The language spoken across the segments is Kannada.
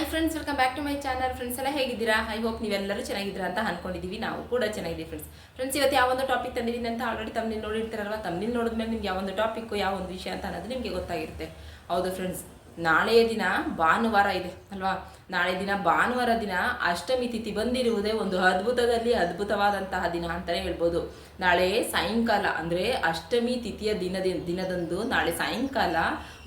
Hi friends welcome back to my channel friends ಎಲ್ಲ ಹೇಗಿದ್ದೀರಾ? ಐ ಹೋಪ್ ನೀವೆಲ್ಲರೂ ಚೆನ್ನಾಗಿದ್ದೀರಾ ಅಂತ ಅನ್ಕೊಂಡಿದ್ದೀವಿ. ನಾವು ಕೂಡ ಚೆನ್ನಾಗಿದೆ ಫ್ರೆಂಡ್ಸ್ ಫ್ರೆಂಡ್ಸ್ ಇವತ್ತು ಯಾವ ಒಂದು ಟಾಪಿಕ್ ತಂದಿದ್ದೀನಿ ಅಂತ ಆಲ್ರೆಡಿ ತಮ್ಮಲ್ಲಿ ನೋಡಿರ್ತಾರಲ್ವ? ತಮ್ಮಲ್ಲಿ ನೋಡಿದ್ಮೇಲೆ ನಿಮ್ಗೆ ಯಾವ ಒಂದು ಟಾಪಿಕ್ ಯಾವ ಒಂದು ವಿಷಯ ಅಂತ ಅನ್ನೋದು ನಿಮಗೆ ಗೊತ್ತಾಗಿರುತ್ತೆ. ಹೌದು ಫ್ರೆಂಡ್ಸ್ ನಾಳೆಯ ದಿನ ಭಾನುವಾರ ಇದೆ, ಅಲ್ವಾ? ನಾಳೆ ದಿನ ಭಾನುವಾರ ದಿನ ಅಷ್ಟಮಿ ತಿಥಿ ಬಂದಿರುವುದೇ ಒಂದು ಅದ್ಭುತದಲ್ಲಿ ಅದ್ಭುತವಾದಂತಹ ದಿನ ಅಂತಲೇ ಹೇಳ್ಬೋದು. ನಾಳೆ ಸಾಯಂಕಾಲ, ಅಂದರೆ ಅಷ್ಟಮಿ ತಿಥಿಯ ದಿನದ, ದಿನದಂದು ನಾಳೆ ಸಾಯಂಕಾಲ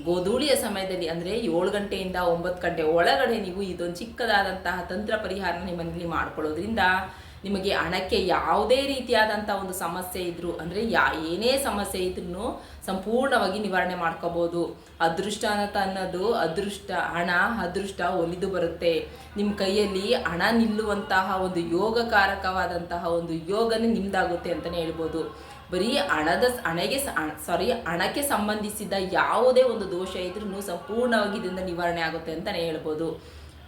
ಗೋಧೂಳಿಯ ಸಮಯದಲ್ಲಿ, ಅಂದರೆ ಏಳು ಗಂಟೆಯಿಂದ ಒಂಬತ್ತು ಗಂಟೆ ಒಳಗಡೆ ನೀವು ಇದೊಂದು ಚಿಕ್ಕದಾದಂತಹ ತಂತ್ರ ಪರಿಹಾರ ನಿಮ್ಮಲ್ಲಿ ಮಾಡ್ಕೊಳ್ಳೋದ್ರಿಂದ ನಿಮಗೆ ಹಣಕ್ಕೆ ಯಾವುದೇ ರೀತಿಯಾದಂಥ ಒಂದು ಸಮಸ್ಯೆ ಇದ್ರೂ, ಅಂದರೆ ಯಾ, ಏನೇ ಸಮಸ್ಯೆ ಇದ್ರೂ ಸಂಪೂರ್ಣವಾಗಿ ನಿವಾರಣೆ ಮಾಡ್ಕೋಬೋದು. ಅದೃಷ್ಟ ಅಂತ ಅನ್ನೋದು ಅದೃಷ್ಟ, ಹಣ, ಅದೃಷ್ಟ ಒಲಿದು ಬರುತ್ತೆ. ನಿಮ್ಮ ಕೈಯಲ್ಲಿ ಹಣ ನಿಲ್ಲುವಂತಹ ಒಂದು ಯೋಗಕಾರಕವಾದಂತಹ ಒಂದು ಯೋಗನೇ ನಿಮ್ದಾಗುತ್ತೆ ಅಂತಲೇ ಹೇಳ್ಬೋದು. ಬರೀ ಹಣದ ಹಣೆಗೆ ಸಾರಿ ಹಣಕ್ಕೆ ಸಂಬಂಧಿಸಿದ ಯಾವುದೇ ಒಂದು ದೋಷ ಇದ್ರೂ ಸಂಪೂರ್ಣವಾಗಿ ಇದರಿಂದ ನಿವಾರಣೆ ಆಗುತ್ತೆ ಅಂತಲೇ ಹೇಳ್ಬೋದು.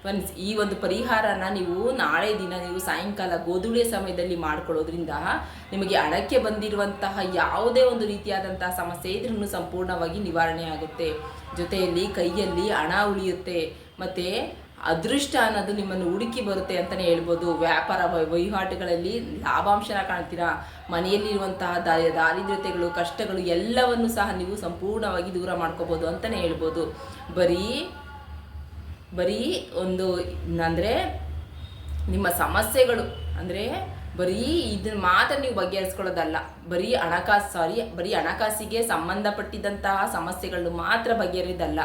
ಫ್ರೆಂಡ್ಸ್ ಈ ಒಂದು ಪರಿಹಾರನ ನೀವು ನಾಳೆ ದಿನ ನೀವು ಸಾಯಂಕಾಲ ಗೋಧುಳೆ ಸಮಯದಲ್ಲಿ ಮಾಡ್ಕೊಳ್ಳೋದ್ರಿಂದ ನಿಮಗೆ ಹಣಕ್ಕೆ ಬಂದಿರುವಂತಹ ಯಾವುದೇ ಒಂದು ರೀತಿಯಾದಂತಹ ಸಮಸ್ಯೆ ಇದ್ರೂ ಸಂಪೂರ್ಣವಾಗಿ ನಿವಾರಣೆ ಆಗುತ್ತೆ. ಜೊತೆಯಲ್ಲಿ ಕೈಯಲ್ಲಿ ಹಣ ಉಳಿಯುತ್ತೆ. ಮತ್ತು ಅದೃಷ್ಟ ಅನ್ನೋದು ನಿಮ್ಮನ್ನು ಹುಡುಕಿ ಬರುತ್ತೆ ಅಂತಲೇ ಹೇಳ್ಬೋದು. ವ್ಯಾಪಾರ ವಹಿವಾಟುಗಳಲ್ಲಿ ಲಾಭಾಂಶನ ಕಾಣ್ತೀರಾ? ಮನೆಯಲ್ಲಿರುವಂತಹ ದಾರಿ, ದಾರಿದ್ರ್ಯತೆಗಳು, ಕಷ್ಟಗಳು ಎಲ್ಲವನ್ನು ಸಹ ನೀವು ಸಂಪೂರ್ಣವಾಗಿ ದೂರ ಮಾಡ್ಕೋಬೋದು ಅಂತಲೇ ಹೇಳ್ಬೋದು. ಬರೀ ಬರೀ ಒಂದು ಅಂದರೆ ನಿಮ್ಮ ಸಮಸ್ಯೆಗಳು, ಅಂದರೆ ಬರೀ ಇದನ್ನ ಮಾತ್ರ ನೀವು ಬಗೆಹರಿಸ್ಕೊಳ್ಳೋದಲ್ಲ, ಬರೀ ಹಣಕಾಸು ಸಾರಿ ಬರೀ ಹಣಕಾಸಿಗೆ ಸಂಬಂಧಪಟ್ಟಿದ್ದಂತಹ ಸಮಸ್ಯೆಗಳು ಮಾತ್ರ ಬಗೆಹರಿದಲ್ಲ.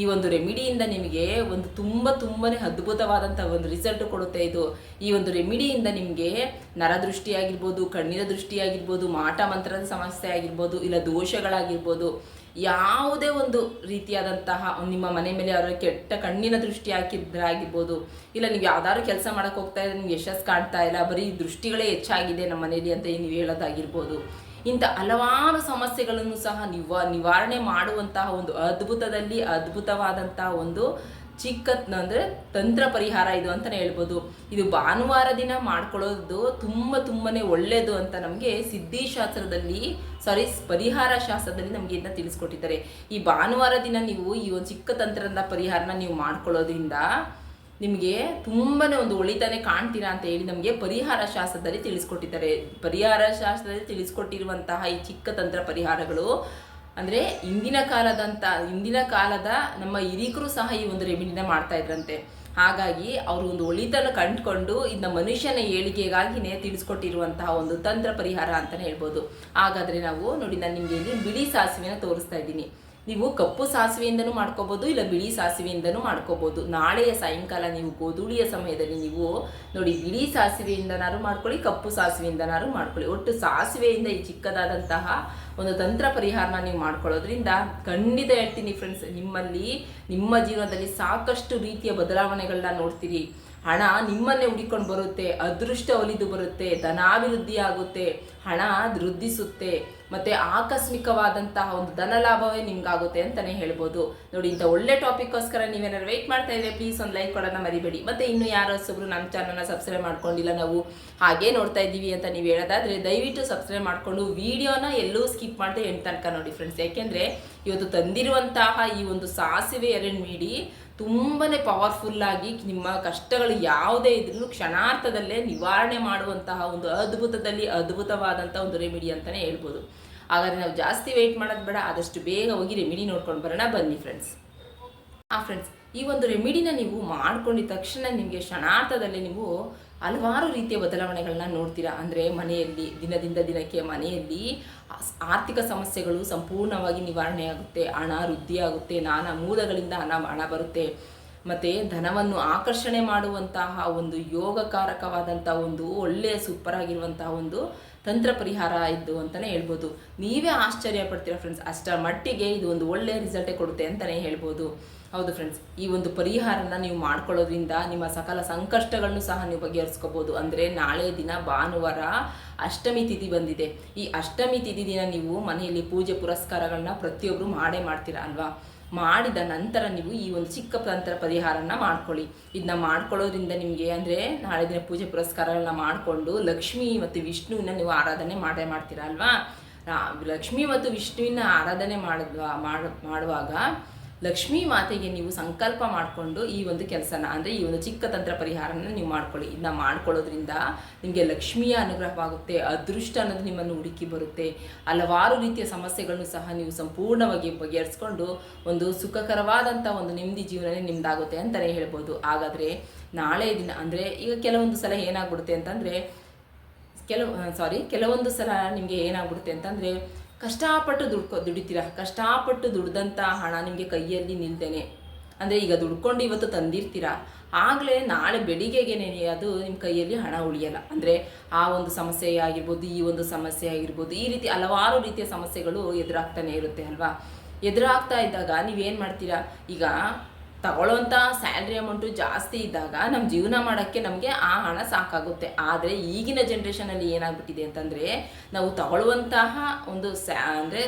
ಈ ಒಂದು ರೆಮಿಡಿಯಿಂದ ನಿಮಗೆ ಒಂದು ತುಂಬ ತುಂಬನೇ ಅದ್ಭುತವಾದಂಥ ಒಂದು ರಿಸಲ್ಟ್ ಕೊಡುತ್ತೆ ಇದು. ಈ ಒಂದು ರೆಮಿಡಿಯಿಂದ ನಿಮಗೆ ನರದೃಷ್ಟಿಯಾಗಿರ್ಬೋದು ಕಣ್ಣಿನ ದೃಷ್ಟಿ ಆಗಿರ್ಬೋದು ಮಾಟ ಮಂತ್ರದ ಸಮಸ್ಯೆ ಆಗಿರ್ಬೋದು, ಇಲ್ಲ ದೋಷಗಳಾಗಿರ್ಬೋದು ಯಾವುದೇ ಒಂದು ರೀತಿಯಾದಂತಹ ನಿಮ್ಮ ಮನೆ ಮೇಲೆ ಅವರ ಕೆಟ್ಟ ಕಣ್ಣಿನ ದೃಷ್ಟಿ ಹಾಕಿದ್ರಾಗಿರ್ಬೋದು, ಇಲ್ಲ ನೀವು ಯಾವ್ದಾದ್ರು ಕೆಲಸ ಮಾಡಕ್ಕೆ ಹೋಗ್ತಾ ಇದ್ರೆ ನಿಮ್ಗೆ ಯಶಸ್ಸು ಕಾಣ್ತಾ ಇಲ್ಲ, ಬರೀ ದೃಷ್ಟಿಗಳೇ ಹೆಚ್ಚಾಗಿದೆ ನಮ್ಮ ಮನೆಯಲ್ಲಿ ಅಂತ ನೀವು ಹೇಳೋದಾಗಿರ್ಬೋದು. ಇಂಥ ಹಲವಾರು ಸಮಸ್ಯೆಗಳನ್ನು ಸಹ ನಿವ, ನಿವಾರಣೆ ಮಾಡುವಂತಹ ಒಂದು ಅದ್ಭುತದಲ್ಲಿ ಅದ್ಭುತವಾದಂತಹ ಒಂದು ಚಿಕ್ಕ ಅಂದರೆ ತಂತ್ರ ಪರಿಹಾರ ಇದು ಅಂತಲೇ ಹೇಳ್ಬೋದು. ಇದು ಭಾನುವಾರ ದಿನ ಮಾಡ್ಕೊಳ್ಳೋದು ತುಂಬ ತುಂಬನೇ ಒಳ್ಳೆಯದು ಅಂತ ನಮಗೆ ಸಿದ್ಧಿಶಾಸ್ತ್ರದಲ್ಲಿ ಸಾರಿ ಪರಿಹಾರ ಶಾಸ್ತ್ರದಲ್ಲಿ ನಮಗೆ ಇದನ್ನ ತಿಳಿಸ್ಕೊಟ್ಟಿದ್ದಾರೆ. ಈ ಭಾನುವಾರ ದಿನ ನೀವು ಈ ಒಂದು ಚಿಕ್ಕ ತಂತ್ರದ ಪರಿಹಾರನ ನೀವು ಮಾಡ್ಕೊಳ್ಳೋದ್ರಿಂದ ನಿಮಗೆ ತುಂಬನೇ ಒಂದು ಒಳಿತಾನೆ ಕಾಣ್ತೀರಾ ಅಂತ ಹೇಳಿ ನಮಗೆ ಪರಿಹಾರ ಶಾಸ್ತ್ರದಲ್ಲಿ ತಿಳಿಸ್ಕೊಟ್ಟಿದ್ದಾರೆ. ಪರಿಹಾರ ಶಾಸ್ತ್ರದಲ್ಲಿ ತಿಳಿಸ್ಕೊಟ್ಟಿರುವಂತಹ ಈ ಚಿಕ್ಕ ತಂತ್ರ ಪರಿಹಾರಗಳು ಅಂದರೆ ಇಂದಿನ ಕಾಲದಂತ ಇಂದಿನ ಕಾಲದ ನಮ್ಮ ಹಿರಿಕರು ಸಹ ಈ ಒಂದು ರೆಮಿಡಿನ ಮಾಡ್ತಾ ಇದ್ರಂತೆ. ಹಾಗಾಗಿ ಅವರು ಒಂದು ಒಳಿತನ ಕಂಡುಕೊಂಡು ಇದನ್ನ ಮನುಷ್ಯನ ಏಳಿಗೆಗಾಗಿನೇ ತಿಳಿಸ್ಕೊಟ್ಟಿರುವಂತಹ ಒಂದು ತಂತ್ರ ಪರಿಹಾರ ಅಂತಲೇ ಹೇಳ್ಬೋದು. ಹಾಗಾದರೆ ನಾವು ನೋಡಿ, ನಾನು ನಿಮಗೆ ಇಲ್ಲಿ ಬಿಳಿ ಸಾಸಿವೆನ ತೋರಿಸ್ತಾ ಇದ್ದೀನಿ. ನೀವು ಕಪ್ಪು ಸಾಸಿವೆಯಿಂದನೂ ಮಾಡ್ಕೋಬೋದು, ಇಲ್ಲ ಬಿಳಿ ಸಾಸಿವೆಯಿಂದನೂ ಮಾಡ್ಕೋಬೋದು. ನಾಳೆಯ ಸಾಯಂಕಾಲ ನೀವು ಗೋಧೂಳಿಯ ಸಮಯದಲ್ಲಿ ನೀವು ನೋಡಿ ಬಿಳಿ ಸಾಸಿವೆಯಿಂದನಾರು ಮಾಡ್ಕೊಳ್ಳಿ, ಕಪ್ಪು ಸಾಸಿವೆಯಿಂದನಾರು ಮಾಡ್ಕೊಳ್ಳಿ. ಒಟ್ಟು ಸಾಸಿವೆಯಿಂದ ಈ ಚಿಕ್ಕದಾದಂತಹ ಒಂದು ತಂತ್ರ ಪರಿಹಾರನ ನೀವು ಮಾಡ್ಕೊಳ್ಳೋದ್ರಿಂದ ಖಂಡಿತ ಹೇಳ್ತೀನಿ ಫ್ರೆಂಡ್ಸ್ ನಿಮ್ಮಲ್ಲಿ, ನಿಮ್ಮ ಜೀವನದಲ್ಲಿ ಸಾಕಷ್ಟು ರೀತಿಯ ಬದಲಾವಣೆಗಳನ್ನ ನೋಡ್ತೀರಿ. ಹಣ ನಿಮ್ಮನ್ನೇ ಹುಡಿಕೊಂಡು ಬರುತ್ತೆ, ಅದೃಷ್ಟ ಒಲಿದು ಬರುತ್ತೆ ಧನಾಭಿವೃದ್ಧಿ ಆಗುತ್ತೆ ಹಣ ವೃದ್ಧಿಸುತ್ತೆ. ಮತ್ತೆ ಆಕಸ್ಮಿಕವಾದಂತಹ ಒಂದು ಧನ ಲಾಭವೇ ನಿಮ್ಗಾಗುತ್ತೆ ಅಂತಾನೆ ಹೇಳ್ಬೋದು. ನೋಡಿ, ಇಂಥ ಒಳ್ಳೆ ಟಾಪಿಕ್ಗೋಸ್ಕರ ನೀವೇನಾದ್ರು ವೆಯ್ಟ್ ಮಾಡ್ತಾ ಇದ್ರೆ ಪ್ಲೀಸ್ ಒಂದು ಲೈಕ್ ಕೊಡೋಣ ಮರಿಬೇಡಿ. ಮತ್ತೆ ಇನ್ನು ಯಾರು ಹೊಸಬ್ರು ನಮ್ಮ ಚಾನಲ್ನ ಸಬ್ಸ್ಕ್ರೈಬ್ ಮಾಡ್ಕೊಂಡಿಲ್ಲ, ನಾವು ಹಾಗೆ ನೋಡ್ತಾ ಇದ್ದೀವಿ ಅಂತ ನೀವು ಹೇಳೋದಾದ್ರೆ ದಯವಿಟ್ಟು ಸಬ್ಸ್ಕ್ರೈಬ್ ಮಾಡ್ಕೊಂಡು ವಿಡಿಯೋನ ಎಲ್ಲೂ ಸ್ಕಿಪ್ ಮಾಡದೆ ಎಂಟು ತನಕ ನೋಡಿ ಫ್ರೆಂಡ್ಸ್ ಯಾಕೆಂದ್ರೆ ಇವತ್ತು ತಂದಿರುವಂತಹ ಈ ಒಂದು ಸಾಸಿವೆ ರೆಮಿಡಿ ತುಂಬನೇ ಪವರ್ಫುಲ್ ಆಗಿ ನಿಮ್ಮ ಕಷ್ಟಗಳು ಯಾವುದೇ ಇದ್ರೂ ಕ್ಷಣಾರ್ಥದಲ್ಲೇ ನಿವಾರಣೆ ಮಾಡುವಂತಹ ಒಂದು ಅದ್ಭುತದಲ್ಲಿ ಅದ್ಭುತವಾದಂಥ ಒಂದು ರೆಮಿಡಿ ಅಂತಲೇ ಹೇಳ್ಬೋದು. ಹಾಗಾದ್ರೆ ನಾವು ಜಾಸ್ತಿ ವೆಯ್ಟ್ ಮಾಡೋದು ಬೇಡ, ಆದಷ್ಟು ಬೇಗ ಹೋಗಿ ರೆಮಿಡಿ ನೋಡ್ಕೊಂಡು ಬರೋಣ. ಬನ್ನಿ ಫ್ರೆಂಡ್ಸ್ ಆ ಫ್ರೆಂಡ್ಸ್ ಈ ಒಂದು ರೆಮಿಡಿನ ನೀವು ಮಾಡ್ಕೊಂಡಿದ ತಕ್ಷಣ ನಿಮಗೆ ಕ್ಷಣಾರ್ಥದಲ್ಲಿ ನೀವು ಹಲವಾರು ರೀತಿಯ ಬದಲಾವಣೆಗಳನ್ನ ನೋಡ್ತೀರಾ. ಅಂದರೆ ಮನೆಯಲ್ಲಿ, ದಿನದಿಂದ ದಿನಕ್ಕೆ ಮನೆಯಲ್ಲಿ ಆರ್ಥಿಕ ಸಮಸ್ಯೆಗಳು ಸಂಪೂರ್ಣವಾಗಿ ನಿವಾರಣೆ ಆಗುತ್ತೆ. ಹಣ ವೃದ್ಧಿಯಾಗುತ್ತೆ ನಾನಾ ಮೂಲಗಳಿಂದ ಹಣ ಹಣ ಬರುತ್ತೆ. ಮತ್ತು ಧನವನ್ನು ಆಕರ್ಷಣೆ ಮಾಡುವಂತಹ ಒಂದು ಯೋಗಕಾರಕವಾದಂಥ ಒಂದು ಒಳ್ಳೆಯ ಸೂಪರ್ ಆಗಿರುವಂತಹ ಒಂದು ತಂತ್ರ ಪರಿಹಾರ ಇದ್ದು ಅಂತಲೇ ಹೇಳ್ಬೋದು. ನೀವೇ ಆಶ್ಚರ್ಯ ಪಡ್ತೀರಾ ಫ್ರೆಂಡ್ಸ್ ಅಷ್ಟರ ಮಟ್ಟಿಗೆ ಇದು ಒಂದು ಒಳ್ಳೆಯ ರಿಸಲ್ಟೇ ಕೊಡುತ್ತೆ ಅಂತಲೇ ಹೇಳ್ಬೋದು. ಹೌದು ಫ್ರೆಂಡ್ಸ್ ಈ ಒಂದು ಪರಿಹಾರನ ನೀವು ಮಾಡ್ಕೊಳ್ಳೋದ್ರಿಂದ ನಿಮ್ಮ ಸಕಲ ಸಂಕಷ್ಟಗಳನ್ನು ಸಹ ನೀವು ಬಗೆಹರಿಸ್ಕೋಬೋದು. ಅಂದರೆ ನಾಳೆ ದಿನ ಭಾನುವಾರ ಅಷ್ಟಮಿ ತಿಥಿ ಬಂದಿದೆ. ಈ ಅಷ್ಟಮಿ ತಿಥಿ ದಿನ ನೀವು ಮನೆಯಲ್ಲಿ ಪೂಜೆ ಪುರಸ್ಕಾರಗಳನ್ನ ಪ್ರತಿಯೊಬ್ಬರು ಮಾಡೇ ಮಾಡ್ತೀರಾ ಅಲ್ವಾ? ಮಾಡಿದ ನಂತರ ನೀವು ಈ ಒಂದು ಚಿಕ್ಕ ತಂತ್ರ ಪರಿಹಾರನ ಮಾಡ್ಕೊಳ್ಳಿ. ಇದನ್ನ ಮಾಡ್ಕೊಳ್ಳೋದ್ರಿಂದ ನಿಮಗೆ ಅಂದರೆ ನಾಳೆ ದಿನ ಪೂಜೆ ಪುರಸ್ಕಾರಗಳನ್ನ ಮಾಡಿಕೊಂಡು ಲಕ್ಷ್ಮಿ ಮತ್ತು ವಿಷ್ಣುವಿನ ನೀವು ಆರಾಧನೆ ಮಾಡೇ ಮಾಡ್ತೀರಾ ಅಲ್ವಾ? ಲಕ್ಷ್ಮಿ ಮತ್ತು ವಿಷ್ಣುವಿನ ಆರಾಧನೆ ಮಾಡಿದ್ವಾ, ಮಾಡ್- ಮಾಡುವಾಗ ಲಕ್ಷ್ಮೀ ಮಾತೆಗೆ ನೀವು ಸಂಕಲ್ಪ ಮಾಡಿಕೊಂಡು ಈ ಒಂದು ಕೆಲಸನ, ಅಂದರೆ ಈ ಒಂದು ಚಿಕ್ಕ ತಂತ್ರ ಪರಿಹಾರನ ನೀವು ಮಾಡ್ಕೊಳ್ಳಿ. ಇದನ್ನ ಮಾಡ್ಕೊಳ್ಳೋದ್ರಿಂದ ನಿಮಗೆ ಲಕ್ಷ್ಮಿಯ ಅನುಗ್ರಹವಾಗುತ್ತೆ, ಅದೃಷ್ಟ ಅನ್ನೋದು ನಿಮ್ಮನ್ನು ಹುಡುಕಿ ಬರುತ್ತೆ. ಹಲವಾರು ರೀತಿಯ ಸಮಸ್ಯೆಗಳನ್ನು ಸಹ ನೀವು ಸಂಪೂರ್ಣವಾಗಿ ಬಗೆಹರಿಸ್ಕೊಂಡು ಒಂದು ಸುಖಕರವಾದಂಥ ಒಂದು ನೆಮ್ಮದಿ ಜೀವನನೇ ನಿಮ್ದಾಗುತ್ತೆ ಅಂತಲೇ ಹೇಳ್ಬೋದು. ಹಾಗಾದರೆ ನಾಳೆ ದಿನ, ಅಂದರೆ ಈಗ ಕೆಲವೊಂದು ಸಲ ಏನಾಗ್ಬಿಡುತ್ತೆ ಅಂತಂದರೆ, ಕೆಲವು ಸಾರಿ ಕೆಲವೊಂದು ಸಲ ನಿಮಗೆ ಏನಾಗ್ಬಿಡುತ್ತೆ ಅಂತಂದರೆ ಕಷ್ಟಪಟ್ಟು ದುಡ್ಕೊ ದುಡಿತೀರಾ? ಕಷ್ಟಪಟ್ಟು ದುಡ್ದಂಥ ಹಣ ನಿಮಗೆ ಕೈಯಲ್ಲಿ ನಿಲ್ದೇನೆ. ಅಂದರೆ ಈಗ ದುಡ್ಕೊಂಡು ಇವತ್ತು ತಂದಿರ್ತೀರಾ? ಆಗಲೇ ನಾಳೆ ಬೆಳಿಗ್ಗೆಗೇನೆ ಅದು ನಿಮ್ಮ ಕೈಯಲ್ಲಿ ಹಣ ಉಳಿಯಲ್ಲ. ಅಂದರೆ ಆ ಒಂದು ಸಮಸ್ಯೆ ಆಗಿರ್ಬೋದು, ಈ ಒಂದು ಸಮಸ್ಯೆ ಆಗಿರ್ಬೋದು, ಈ ರೀತಿ ಹಲವಾರು ರೀತಿಯ ಸಮಸ್ಯೆಗಳು ಎದುರಾಗ್ತಾನೆ ಇರುತ್ತೆ ಅಲ್ವಾ? ಎದುರಾಗ್ತಾ ಇದ್ದಾಗ ನೀವೇನು ಮಾಡ್ತೀರಾ? ಈಗ ತಗೊಳ್ಳೋಂಥ ಸ್ಯಾಲ್ರಿ ಅಮೌಂಟು ಜಾಸ್ತಿ ಇದ್ದಾಗ ನಮ್ಮ ಜೀವನ ಮಾಡೋಕ್ಕೆ ನಮಗೆ ಆ ಹಣ ಸಾಕಾಗುತ್ತೆ. ಆದರೆ ಈಗಿನ ಜನ್ರೇಷನಲ್ಲಿ ಏನಾಗ್ಬಿಟ್ಟಿದೆ ಅಂತಂದರೆ ನಾವು ತಗೊಳ್ಳುವಂತಹ ಒಂದು ಸ್ಯಾ ಅಂದರೆ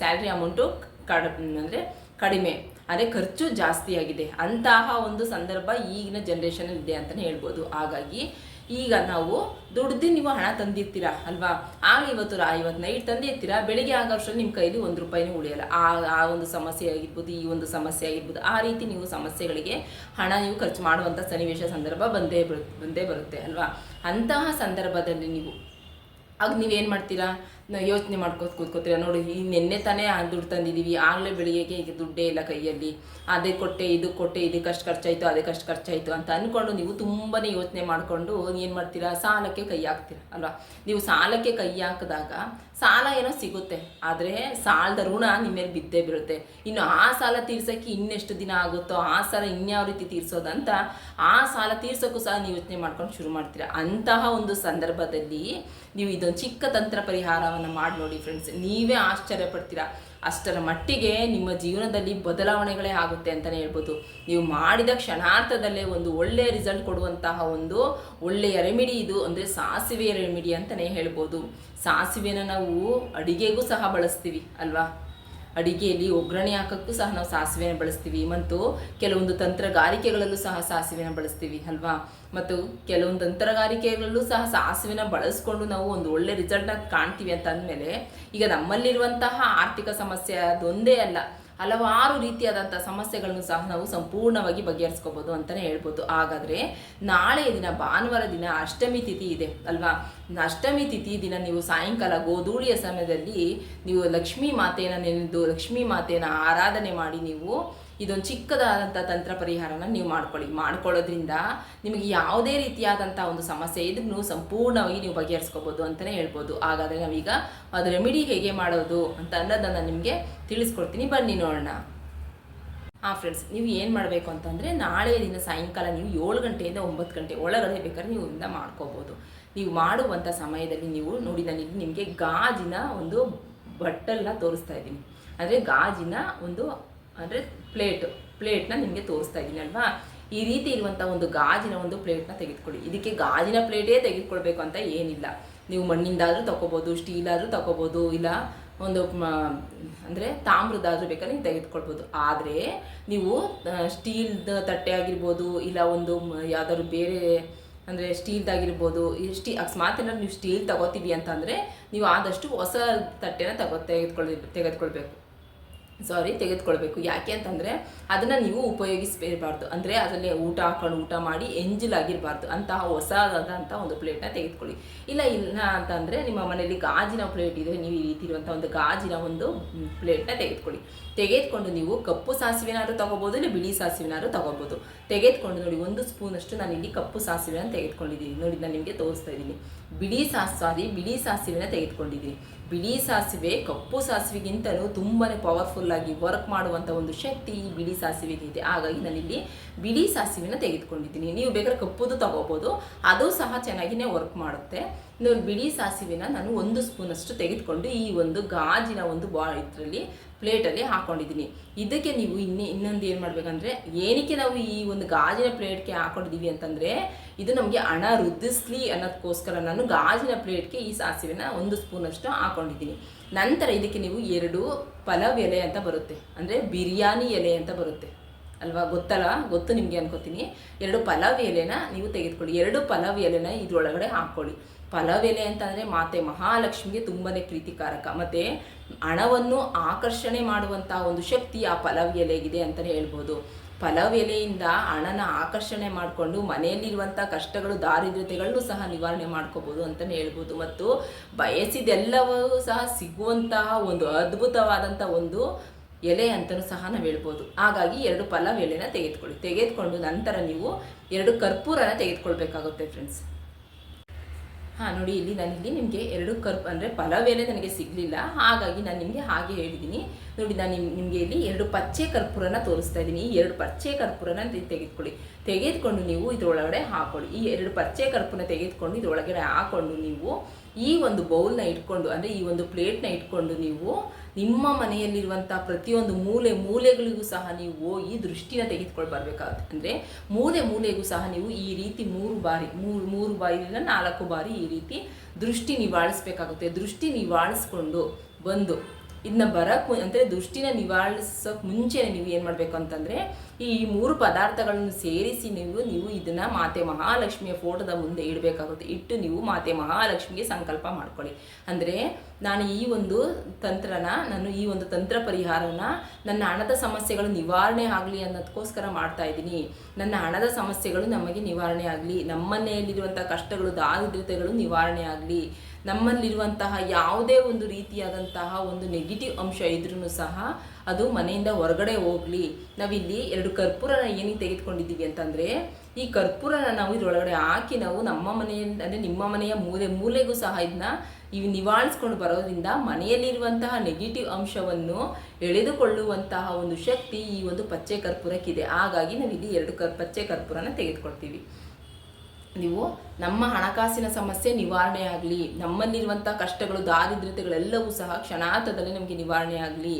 ಸ್ಯಾಲ್ರಿ ಅಮೌಂಟು ಕಡ, ಅಂದರೆ ಕಡಿಮೆ. ಅಂದರೆ ಖರ್ಚು ಜಾಸ್ತಿ ಆಗಿದೆ ಅಂತಹ ಒಂದು ಸಂದರ್ಭ ಈಗಿನ ಜನ್ರೇಷನಲ್ಲಿ ಇದೆ ಅಂತಲೇ ಹೇಳ್ಬೋದು. ಹಾಗಾಗಿ ಈಗ ನಾವು ದುಡ್ದು ನೀವು ಹಣ ತಂದಿರ್ತೀರಾ ಅಲ್ವಾ? ಆಗ ಇವತ್ತು ರಾ ಇವತ್ತು ನೈಟ್ ತಂದಿರ್ತೀರಾ? ಬೆಳಿಗ್ಗೆ ಆಗೋಷ್ಟರಲ್ಲಿ ನಿಮ್ಮ ಕೈಲಿ ಒಂದು ರೂಪಾಯಿನೂ ಉಳಿಯಲ್ಲ. ಆ ಆ ಒಂದು ಸಮಸ್ಯೆ ಆಗಿರ್ಬೋದು, ಈ ಒಂದು ಸಮಸ್ಯೆ ಆಗಿರ್ಬೋದು, ಆ ರೀತಿ ನೀವು ಸಮಸ್ಯೆಗಳಿಗೆ ಹಣ ನೀವು ಖರ್ಚು ಮಾಡುವಂಥ ಸನ್ನಿವೇಶ ಸಂದರ್ಭ ಬಂದೇ ಬರು ಬಂದೇ ಬರುತ್ತೆ ಅಲ್ವಾ? ಅಂತಹ ಸಂದರ್ಭದಲ್ಲಿ ನೀವು, ಆಗ ನೀವೇನು ಮಾಡ್ತೀರಾ? ಯೋಚನೆ ಮಾಡ್ಕೋತ ಕೂತ್ಕೋತೀರ? ನೋಡಿ, ಈ ನಿನ್ನೆ ತಾನೇ ಆ ದುಡ್ಡು ತಂದಿದ್ದೀವಿ ಆಗಲೇ ಬೆಳಿಗ್ಗೆಗೆ ಈಗ ದುಡ್ಡೇ ಇಲ್ಲ ಕೈಯಲ್ಲಿ. ಅದೇ ಕೊಟ್ಟೆ, ಇದು ಕೊಟ್ಟೆ, ಇದಕ್ಕೆ ಅಷ್ಟು ಖರ್ಚಾಯಿತು, ಅದಕ್ಕೆ ಅಷ್ಟು ಖರ್ಚಾಯಿತು ಅಂತ ಅಂದ್ಕೊಂಡು ನೀವು ತುಂಬಾ ಯೋಚನೆ ಮಾಡಿಕೊಂಡು ಏನು ಮಾಡ್ತೀರಾ? ಸಾಲಕ್ಕೆ ಕೈ ಹಾಕ್ತೀರ, ಅಲ್ವಾ? ನೀವು ಸಾಲಕ್ಕೆ ಕೈ ಹಾಕಿದಾಗ ಸಾಲ ಏನೋ ಸಿಗುತ್ತೆ. ಆದರೆ ಸಾಲದ ಋಣ ನಿಮ್ಮ ಮೇಲೆ ಬಿದ್ದೇ ಬೀಳುತ್ತೆ. ಇನ್ನು ಆ ಸಾಲ ತೀರ್ಸೋಕ್ಕೆ ಇನ್ನೆಷ್ಟು ದಿನ ಆಗುತ್ತೋ, ಆ ಸಾಲ ಇನ್ಯಾವ ರೀತಿ ತೀರ್ಸೋದಂತ ಆ ಸಾಲ ತೀರ್ಸೋಕ್ಕೂ ಸಹ ನೀವು ಯೋಚನೆ ಮಾಡ್ಕೊಂಡು ಶುರು ಮಾಡ್ತೀರಾ? ಅಂತಹ ಒಂದು ಸಂದರ್ಭದಲ್ಲಿ ನೀವು ಇದೊಂದು ಚಿಕ್ಕ ತಂತ್ರ ಪರಿಹಾರವನ್ನು ಮಾಡಿ ನೋಡಿ ಫ್ರೆಂಡ್ಸ್ ನೀವೇ ಆಶ್ಚರ್ಯ ಪಡ್ತೀರಾ? ಅಷ್ಟರ ಮಟ್ಟಿಗೆ ನಿಮ್ಮ ಜೀವನದಲ್ಲಿ ಬದಲಾವಣೆಗಳೇ ಆಗುತ್ತೆ ಅಂತಲೇ ಹೇಳ್ಬೋದು. ನೀವು ಮಾಡಿದ ಕ್ಷಣಾರ್ಥದಲ್ಲೇ ಒಂದು ಒಳ್ಳೆಯ ರಿಸಲ್ಟ್ ಕೊಡುವಂತಹ ಒಂದು ಒಳ್ಳೆಯ ರೆಮಿಡಿ ಇದು. ಅಂದರೆ ಸಾಸಿವೆ ರೆಮಿಡಿ ಅಂತಲೇ ಹೇಳ್ಬೋದು. ಸಾಸಿವೆನ ನಾವು ಅಡಿಗೆಗೂ ಸಹ ಬಳಸ್ತೀವಿ, ಅಲ್ವಾ? ಅಡಿಗೆಯಲ್ಲಿ ಒಗ್ಗರಣೆ ಹಾಕೋಕ್ಕೂ ಸಹ ನಾವು ಸಾಸಿವೆನ ಬಳಸ್ತೀವಿ ಮತ್ತು ಕೆಲವೊಂದು ತಂತ್ರಗಾರಿಕೆಗಳಲ್ಲೂ ಸಹ ಸಾಸಿವೆನ ಬಳಸ್ತೀವಿ, ಅಲ್ವಾ? ಮತ್ತು ಕೆಲವೊಂದು ತಂತ್ರಗಾರಿಕೆಗಳಲ್ಲೂ ಸಹ ಸಾಸಿವೆನ ಬಳಸ್ಕೊಂಡು ನಾವು ಒಂದು ಒಳ್ಳೆ ರಿಸಲ್ಟ್ನ ಕಾಣ್ತೀವಿ ಅಂತ ಅಂದಮೇಲೆ ಈಗ ನಮ್ಮಲ್ಲಿರುವಂತಹ ಆರ್ಥಿಕ ಸಮಸ್ಯೆ ಅದೊಂದೇ ಅಲ್ಲ. ಹಲವಾರು ರೀತಿಯಾದಂಥ ಸಮಸ್ಯೆಗಳನ್ನು ಸಹ ನಾವು ಸಂಪೂರ್ಣವಾಗಿ ಬಗೆಹರಿಸ್ಕೋಬೋದು ಅಂತಲೇ ಹೇಳ್ಬೋದು. ಹಾಗಾದರೆ ನಾಳೆಯ ದಿನ ಭಾನುವಾರ ದಿನ ಅಷ್ಟಮಿ ತಿಥಿ ಇದೆ, ಅಲ್ವಾ? ಅಷ್ಟಮಿ ತಿಥಿ ದಿನ ನೀವು ಸಾಯಂಕಾಲ ಗೋಧೂಳಿಯ ಸಮಯದಲ್ಲಿ ನೀವು ಲಕ್ಷ್ಮೀ ಮಾತೆಯನ್ನು ನೆನೆದು ಲಕ್ಷ್ಮೀ ಮಾತೆಯನ್ನು ಆರಾಧನೆ ಮಾಡಿ ನೀವು ಇದೊಂದು ಚಿಕ್ಕದಾದಂಥ ತಂತ್ರ ಪರಿಹಾರನ ನೀವು ಮಾಡ್ಕೊಳ್ಳಿ. ಮಾಡ್ಕೊಳ್ಳೋದ್ರಿಂದ ನಿಮಗೆ ಯಾವುದೇ ರೀತಿಯಾದಂಥ ಒಂದು ಸಮಸ್ಯೆ ಇದ್ರೂ ಸಂಪೂರ್ಣವಾಗಿ ನೀವು ಬಗೆಹರಿಸ್ಕೋಬೋದು ಅಂತಲೇ ಹೇಳ್ಬೋದು. ಹಾಗಾದರೆ ನಾವೀಗ ಅದು ರೆಮಿಡಿ ಹೇಗೆ ಮಾಡೋದು ಅಂತ ಅನ್ನೋದನ್ನು ನಿಮಗೆ ತಿಳಿಸ್ಕೊಡ್ತೀನಿ. ಬನ್ನಿ ನೋಡೋಣ. ಹಾಂ ಫ್ರೆಂಡ್ಸ್ ನೀವು ಏನು ಮಾಡಬೇಕು ಅಂತಂದರೆ ನಾಳೆ ದಿನ ಸಾಯಂಕಾಲ ನೀವು ಏಳು ಗಂಟೆಯಿಂದ ಒಂಬತ್ತು ಗಂಟೆ ಒಳಗಡೆ ಬೇಕಾದ್ರೆ ನೀವು ಇಂದ ಮಾಡ್ಕೋಬೋದು. ನೀವು ಮಾಡುವಂಥ ಸಮಯದಲ್ಲಿ ನೀವು ನೋಡಿ ನಾನು ನಿಮಗೆ ಗಾಜಿನ ಒಂದು ಬಟ್ಟಲನ್ನ ತೋರಿಸ್ತಾ ಇದ್ದೀನಿ. ಅಂದರೆ ಗಾಜಿನ ಒಂದು ಅಂದರೆ ಪ್ಲೇಟ್, ಪ್ಲೇಟ್ನ ನಿಮಗೆ ತೋರಿಸ್ತಾ ಇದ್ದೀನಿ ಅಲ್ವಾ? ಈ ರೀತಿ ಇರುವಂಥ ಒಂದು ಗಾಜಿನ ಒಂದು ಪ್ಲೇಟ್ನ ತೆಗೆದುಕೊಳ್ಳಿ. ಇದಕ್ಕೆ ಗಾಜಿನ ಪ್ಲೇಟೇ ತೆಗೆದುಕೊಳ್ಬೇಕು ಅಂತ ಏನಿಲ್ಲ. ನೀವು ಮಣ್ಣಿಂದಾದರೂ ತಗೋಬೋದು ಸ್ಟೀಲ್ ಆದರೂ ತಗೋಬೋದು, ಇಲ್ಲ ಒಂದು ಅಂದರೆ ತಾಮ್ರದಾದರೂ ಬೇಕಾದ್ರೆ ನೀವು ತೆಗೆದುಕೊಳ್ಬೋದು. ಆದರೆ ನೀವು ಸ್ಟೀಲ್ದ ತಟ್ಟೆ ಆಗಿರ್ಬೋದು, ಇಲ್ಲ ಒಂದು ಯಾವ್ದಾದ್ರು ಬೇರೆ, ಅಂದರೆ ಸ್ಟೀಲ್ದಾಗಿರ್ಬೋದು ಸ್ಟೀ, ಅಕಸ್ಮಾತ್ ಏನಾದ್ರು ನೀವು ಸ್ಟೀಲ್ ತಗೋತೀವಿ ಅಂತಂದರೆ ನೀವು ಆದಷ್ಟು ಹೊಸ ತಟ್ಟೆನ ತಗೋ, ತೆಗೆದುಕೊಳ್ಳಿ, ತೆಗೆದುಕೊಳ್ಬೇಕು. ಸಾರಿ ತೆಗೆದುಕೊಳ್ಬೇಕು. ಯಾಕೆ ಅಂತಂದರೆ ಅದನ್ನು ನೀವು ಉಪಯೋಗಿಸಬಾರ್ದು ಅಂದರೆ ಅದರಲ್ಲಿ ಊಟ ಹಾಕೊಂಡು ಊಟ ಮಾಡಿ ಎಂಜಿಲಾಗಿರಬಾರ್ದು ಅಂತಹ ಹೊಸದಾದಂಥ ಒಂದು ಪ್ಲೇಟನ್ನ ತೆಗೆದುಕೊಳ್ಳಿ. ಇಲ್ಲ ಇಲ್ಲ ಅಂತಂದರೆ ನಿಮ್ಮ ಮನೆಯಲ್ಲಿ ಗಾಜಿನ ಪ್ಲೇಟ್ ಇದೆ ನೀವು ಈ ರೀತಿ ಇರುವಂಥ ಒಂದು ಗಾಜಿನ ಒಂದು ಪ್ಲೇಟನ್ನ ತೆಗೆದುಕೊಳ್ಳಿ. ತೆಗೆದುಕೊಂಡು ನೀವು ಕಪ್ಪು ಸಾಸಿವೆನಾದ್ರೂ ತಗೋಬೋದು, ಇಲ್ಲ ಬಿಳಿ ಸಾಸಿವೆನಾದ್ರೂ ತಗೋಬೋದು. ತೆಗೆದುಕೊಂಡು ನೋಡಿ, ಒಂದು ಸ್ಪೂನಷ್ಟು ನಾನು ಇಲ್ಲಿ ಕಪ್ಪು ಸಾಸಿವೆನ ತೆಗೆದುಕೊಂಡಿದ್ದೀನಿ. ನೋಡಿ, ನಾನು ನಿಮಗೆ ತೋರಿಸ್ತಾ ಇದ್ದೀನಿ. ಬಿಳಿ ಸಾಸಿವಾದಿ, ಬಿಳಿ ಸಾಸಿವೆನ ತೆಗೆದುಕೊಂಡಿದ್ದೀನಿ ಬಿಳಿ ಸಾಸಿವೆ, ಕಪ್ಪು ಸಾಸಿವೆಗಿಂತಲೂ ತುಂಬಾ ಪವರ್ಫುಲ್ಲಾಗಿ ವರ್ಕ್ ಮಾಡುವಂಥ ಒಂದು ಶಕ್ತಿ ಈ ಬಿಳಿ ಸಾಸಿವೆಗಿದೆ ಹಾಗಾಗಿ ನಾನಿಲ್ಲಿ ಬಿಳಿ ಸಾಸಿವೆನ ತೆಗೆದುಕೊಂಡಿದ್ದೀನಿ. ನೀವು ಬೇಕಾದ್ರೆ ಕಪ್ಪುದು ತಗೋಬೋದು, ಅದು ಸಹ ಚೆನ್ನಾಗಿನೇ ವರ್ಕ್ ಮಾಡುತ್ತೆ. ನೋಡಿ, ಬಿಳಿ ಸಾಸಿವೆನ ನಾನು ಒಂದು ಸ್ಪೂನಷ್ಟು ತೆಗೆದುಕೊಂಡು ಈ ಒಂದು ಗಾಜಿನ ಒಂದು ಬಾ ಇದರಲ್ಲಿ ಪ್ಲೇಟಲ್ಲಿ ಹಾಕೊಂಡಿದ್ದೀನಿ. ಇದಕ್ಕೆ ನೀವು ಇನ್ನೇ ಇನ್ನೊಂದು ಏನು ಮಾಡಬೇಕಂದ್ರೆ, ಏನಕ್ಕೆ ನಾವು ಈ ಒಂದು ಗಾಜಿನ ಪ್ಲೇಟ್ಗೆ ಹಾಕೊಂಡಿದ್ದೀವಿ ಅಂತಂದರೆ, ಇದು ನಮಗೆ ಹಣ ವೃದ್ಧಿಸ್ಲಿ ಅನ್ನೋದಕ್ಕೋಸ್ಕರ ನಾನು ಗಾಜಿನ ಪ್ಲೇಟ್ಗೆ ಈ ಸಾಸಿವೆನ ಒಂದು ಸ್ಪೂನಷ್ಟು ಹಾಕೊಂಡಿದ್ದೀನಿ. ನಂತರ ಇದಕ್ಕೆ ನೀವು ಎರಡು ಪಲಾವ್ ಎಲೆ ಅಂತ ಬರುತ್ತೆ. ಅಂದರೆ ಬಿರಿಯಾನಿ ಎಲೆ ಅಂತ ಬರುತ್ತೆ. ಅಲ್ವಾ? ಗೊತ್ತಲ್ಲ? ಗೊತ್ತು ನಿಮಗೆ ಅನ್ಕೋತೀನಿ. ಎರಡು ಪಲಾವ್ ಎಲೆನ ನೀವು ತೆಗೆದುಕೊಳ್ಳಿ. ಎರಡು ಪಲಾವ್ ಎಲೆನ ಇದರೊಳಗಡೆ ಹಾಕ್ಕೊಳ್ಳಿ. ಪಲಾವ್ ಎಲೆ ಅಂತಂದರೆ ಮಾತೆ ಮಹಾಲಕ್ಷ್ಮಿಗೆ ತುಂಬಾ ಪ್ರೀತಿಕಾರಕ. ಮತ್ತು ಹಣವನ್ನು ಆಕರ್ಷಣೆ ಮಾಡುವಂತಹ ಒಂದು ಶಕ್ತಿ ಆ ಪಲಾವ್ ಎಲೆಗಿದೆ ಅಂತ ಹೇಳ್ಬೋದು. ಪಲಾವ್ ಎಲೆಯಿಂದ ಹಣನ ಆಕರ್ಷಣೆ ಮಾಡಿಕೊಂಡು ಮನೆಯಲ್ಲಿರುವಂಥ ಕಷ್ಟಗಳು, ದಾರಿದ್ರ್ಯತೆಗಳನ್ನು ಸಹ ನಿವಾರಣೆ ಮಾಡ್ಕೋಬೋದು ಅಂತಲೇ ಹೇಳ್ಬೋದು. ಮತ್ತು ಬಯಸಿದೆಲ್ಲವೂ ಸಹ ಸಿಗುವಂತಹ ಒಂದು ಅದ್ಭುತವಾದಂಥ ಒಂದು ಎಲೆ ಅಂತಲೂ ಸಹ ನಾವು ಹೇಳ್ಬೋದು. ಹಾಗಾಗಿ ಎರಡು ಪಲಾವ್ ಎಲೆನ ತೆಗೆದುಕೊಳ್ಳಿ. ತೆಗೆದುಕೊಂಡು ನಂತರ ನೀವು ಎರಡು ಕರ್ಪೂರನ ತೆಗೆದುಕೊಳ್ಬೇಕಾಗುತ್ತೆ ಫ್ರೆಂಡ್ಸ್ ಹಾಂ, ನೋಡಿ, ಇಲ್ಲಿ ನಾನಿಲ್ಲಿ ನಿಮಗೆ ಎರಡು ಕರ್ಪ್ ಅಂದರೆ ಪಲಾವ್ ಎಲೆ ನನಗೆ ಸಿಗಲಿಲ್ಲ. ಹಾಗಾಗಿ ನಾನು ನಿಮಗೆ ಹಾಗೆ ಹೇಳಿದ್ದೀನಿ ನೋಡಿ, ನಾನು ನಿಮ್, ನಿಮಗೆ ಇಲ್ಲಿ ಎರಡು ಪಚ್ಚೆ ಕರ್ಪೂರನ ತೋರಿಸ್ತಾ ಇದ್ದೀನಿ ಈ ಎರಡು ಪಚ್ಚೆ ಕರ್ಪೂರನ ತೆಗೆದುಕೊಳ್ಳಿ. ತೆಗೆದುಕೊಂಡು ನೀವು ಇದರೊಳಗಡೆ ಹಾಕೊಳ್ಳಿ. ಈ ಎರಡು ಪಚ್ಚೆ ಕರ್ಪೂರ ತೆಗೆದುಕೊಂಡು ಇದರೊಳಗಡೆ ಹಾಕೊಂಡು ನೀವು ಈ ಒಂದು ಬೌಲ್ನ ಇಟ್ಕೊಂಡು, ಅಂದರೆ ಈ ಒಂದು ಪ್ಲೇಟ್ನ ಇಟ್ಕೊಂಡು ನೀವು ನಿಮ್ಮ ಮನೆಯಲ್ಲಿರುವಂಥ ಪ್ರತಿಯೊಂದು ಮೂಲೆ ಮೂಲೆಗಳಿಗೂ ಸಹ ನೀವು ಹೋಗಿ ದೃಷ್ಟಿನ ತೆಗೆದುಕೊಂಡು ಬರಬೇಕಾಗುತ್ತೆ. ಅಂದರೆ ಮೂಲೆ ಮೂಲೆಗೂ ಸಹ ನೀವು ಈ ರೀತಿ ಮೂರು ಬಾರಿ, ಮೂರು ಮೂರು ಬಾರಿ ಇಲ್ಲ ನಾಲ್ಕು ಬಾರಿ ಈ ರೀತಿ ದೃಷ್ಟಿ ನಿವಾಳಿಸ್ಬೇಕಾಗುತ್ತೆ. ದೃಷ್ಟಿ ನಿವಾಳಿಸ್ಕೊಂಡು ಬಂದು ಇದನ್ನ ಬರಕ್ಕೆ ಅಂದರೆ ದೃಷ್ಟಿನ ನಿವಾರಿಸೋಕೆ ಮುಂಚೆ ನೀವು ಏನು ಮಾಡಬೇಕು ಅಂತಂದರೆ ಈ ಮೂರು ಪದಾರ್ಥಗಳನ್ನು ಸೇರಿಸಿ ನೀವು ನೀವು ಇದನ್ನ ಮಾತೆ ಮಹಾಲಕ್ಷ್ಮಿಯ ಫೋಟೋದ ಮುಂದೆ ಇಡಬೇಕಾಗುತ್ತೆ. ಇಟ್ಟು ನೀವು ಮಾತೆ ಮಹಾಲಕ್ಷ್ಮಿಗೆ ಸಂಕಲ್ಪ ಮಾಡ್ಕೊಳ್ಳಿ. ಅಂದರೆ ನಾನು ಈ ಒಂದು ತಂತ್ರನ, ನಾನು ಈ ಒಂದು ತಂತ್ರ ಪರಿಹಾರನ ನನ್ನ ಹಣದ ಸಮಸ್ಯೆಗಳು ನಿವಾರಣೆ ಆಗಲಿ ಅನ್ನೋದಕ್ಕೋಸ್ಕರ ಮಾಡ್ತಾ ಇದ್ದೀನಿ. ನನ್ನ ಹಣದ ಸಮಸ್ಯೆಗಳು ನಮಗೆ ನಿವಾರಣೆ ಆಗಲಿ. ನಮ್ಮನೆಯಲ್ಲಿರುವಂಥ ಕಷ್ಟಗಳು, ದಾರಿದ್ರ್ಯತೆಗಳು ನಿವಾರಣೆ ಆಗಲಿ. ನಮ್ಮಲ್ಲಿರುವಂತಹ ಯಾವುದೇ ಒಂದು ರೀತಿಯಾದಂತಹ ಒಂದು ನೆಗೆಟಿವ್ ಅಂಶ ಇದ್ರೂ ಸಹ ಅದು ಮನೆಯಿಂದ ಹೊರಗಡೆ ಹೋಗಲಿ, ನಾವಿಲ್ಲಿ ಎರಡು ಕರ್ಪೂರನ ಏನಿಗೆ ತೆಗೆದುಕೊಂಡಿದ್ದೀವಿ ಅಂತಂದರೆ, ಈ ಕರ್ಪೂರನ ನಾವು ಇದರೊಳಗಡೆ ಹಾಕಿ ನಾವು ನಮ್ಮ ಮನೆಯ ಅಂದರೆ ನಿಮ್ಮ ಮನೆಯ ಮೂಲೆ, ಮೂಲೆಗೂ ಸಹ ಇದನ್ನ ಇವು ನಿವಾಳಿಸ್ಕೊಂಡು ಬರೋದ್ರಿಂದ ಮನೆಯಲ್ಲಿರುವಂತಹ ನೆಗೆಟಿವ್ ಅಂಶವನ್ನು ಎಳೆದುಕೊಳ್ಳುವಂತಹ ಒಂದು ಶಕ್ತಿ ಈ ಒಂದು ಪಚ್ಚೆ ಕರ್ಪೂರಕ್ಕಿದೆ ಹಾಗಾಗಿ ನಾವಿಲ್ಲಿ ಎರಡು ಕರ್, ಪಚ್ಚೆ ಕರ್ಪೂರನ ತೆಗೆದುಕೊಳ್ತೀವಿ. ನೀವು ನಮ್ಮ ಹಣಕಾಸಿನ ಸಮಸ್ಯೆ ನಿವಾರಣೆ ಆಗಲಿ ನಮ್ಮಲ್ಲಿರುವಂಥ ಕಷ್ಟಗಳು ದಾರಿದ್ರತೆಗಳೆಲ್ಲವೂ ಸಹ ಕ್ಷಣಾರ್ಥದಲ್ಲಿ ನಮಗೆ ನಿವಾರಣೆ ಆಗಲಿ